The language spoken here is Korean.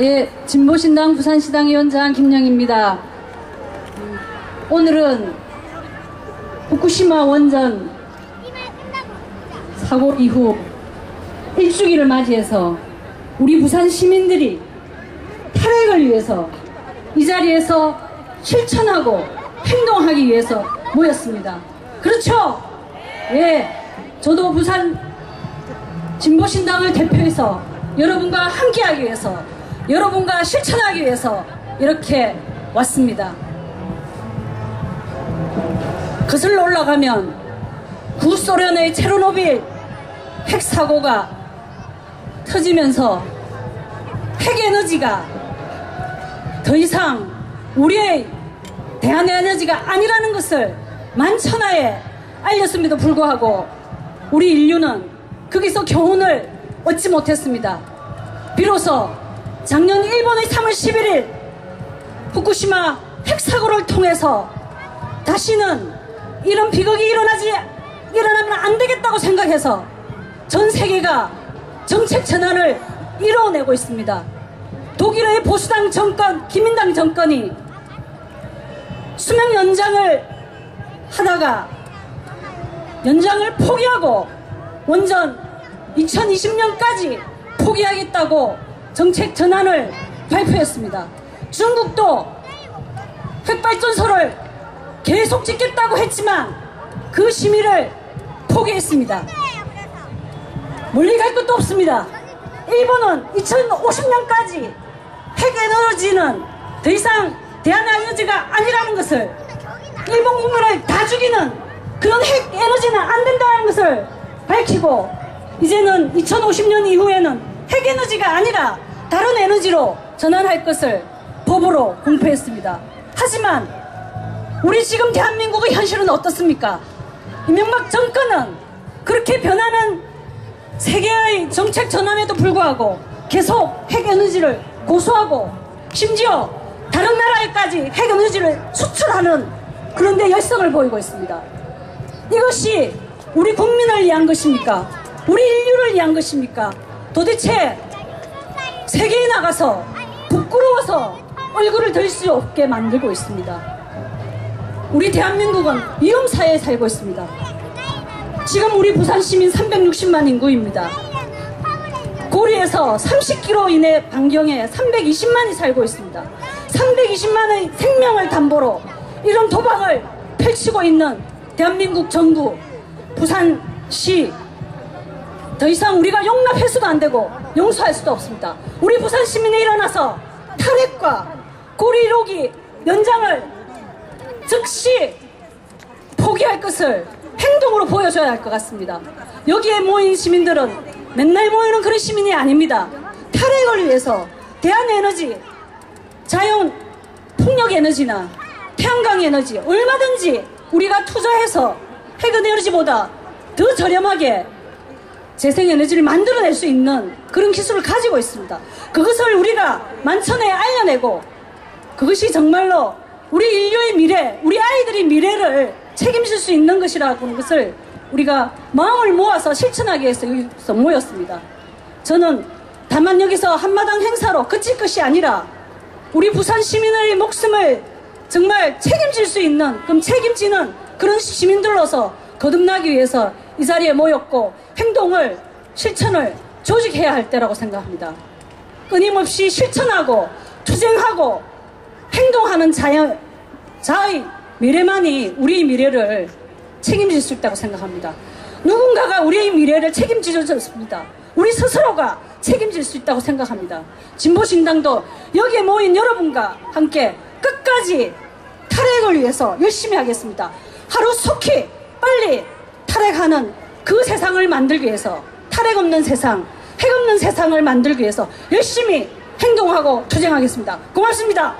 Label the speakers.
Speaker 1: 예, 진보신당 부산시당 위원장 김영입니다. 오늘은 후쿠시마 원전 사고 이후 일주기를 맞이해서 우리 부산 시민들이 탈핵을 위해서 이 자리에서 실천하고 행동하기 위해서 모였습니다. 그렇죠? 예, 저도 부산 진보신당을 대표해서 여러분과 함께하기 위해서 여러분과 실천하기 위해서 이렇게 왔습니다. 거슬러 올라가면 구소련의 체르노빌 핵사고가 터지면서 핵에너지가 더 이상 우리의 대한에너지가 아니라는 것을 만천하에 알렸음에도 불구하고 우리 인류는 거기서 교훈을 얻지 못했습니다. 비로소 작년 일본의 3월 11일 후쿠시마 핵사고를 통해서 다시는 이런 비극이 일어나지 일어나면 안 되겠다고 생각해서 전 세계가 정책 전환을 이뤄내고 있습니다. 독일의 보수당 정권, 기민당 정권이 수명 연장을 하다가 연장을 포기하고 원전 2020년까지 포기하겠다고 정책 전환을 발표했습니다. 중국도 핵발전소를 계속 짓겠다고 했지만 그 심의를 포기했습니다. 멀리 갈 것도 없습니다. 일본은 2050년까지 핵에너지는 더 이상 대한에너지가 아니라는 것을 일본 국민을 다 죽이는 그런 핵에너지는 안 된다는 것을 밝히고 이제는 2050년 이후에는 핵에너지가 아니라 다른 에너지로 전환할 것을 법으로 공표했습니다. 하지만 우리 지금 대한민국의 현실은 어떻습니까? 이명박 정권은 그렇게 변하는 세계의 정책 전환에도 불구하고 계속 핵에너지를 고수하고 심지어 다른 나라에까지 핵에너지를 수출하는 그런 데 열성을 보이고 있습니다. 이것이 우리 국민을 위한 것입니까? 우리 인류를 위한 것입니까? 도대체 세계에 나가서 부끄러워서 얼굴을 들 수 없게 만들고 있습니다. 우리 대한민국은 위험사회에 살고 있습니다. 지금 우리 부산 시민 360만 인구입니다. 고리에서 30km 이내 반경에 320만이 살고 있습니다. 320만의 생명을 담보로 이런 도박을 펼치고 있는 대한민국 정부, 부산시 더 이상 우리가 용납해서도 안 되고 용서할 수도 없습니다. 우리 부산 시민이 일어나서 탈핵과 고리로기 연장을 즉시 포기할 것을 행동으로 보여줘야 할 것 같습니다. 여기에 모인 시민들은 맨날 모이는 그런 시민이 아닙니다. 탈핵을 위해서 대한에너지, 자연 풍력 에너지나 태양광 에너지 얼마든지 우리가 투자해서 핵에너지보다 더 저렴하게 재생에너지를 만들어낼 수 있는 그런 기술을 가지고 있습니다. 그것을 우리가 만천에 알려내고 그것이 정말로 우리 인류의 미래, 우리 아이들의 미래를 책임질 수 있는 것이라고 하는 것을 우리가 마음을 모아서 실천하기 위해서 여기서 모였습니다. 저는 다만 여기서 한마당 행사로 그칠 것이 아니라 우리 부산 시민의 목숨을 정말 책임질 수 있는 그럼 책임지는 그런 시민들로서 거듭나기 위해서 이 자리에 모였고 행동을 실천을 조직해야 할 때라고 생각합니다. 끊임없이 실천하고 투쟁하고 행동하는 자연, 자의 미래만이 우리의 미래를 책임질 수 있다고 생각합니다. 누군가가 우리의 미래를 책임질 수 없습니다. 우리 스스로가 책임질 수 있다고 생각합니다. 진보신당도 여기에 모인 여러분과 함께 끝까지 탈핵을 위해서 열심히 하겠습니다. 하루 속히 빨리 탈핵하는 그 세상을 만들기 위해서 탈핵 없는 세상, 핵 없는 세상을 만들기 위해서 열심히 행동하고 투쟁하겠습니다. 고맙습니다.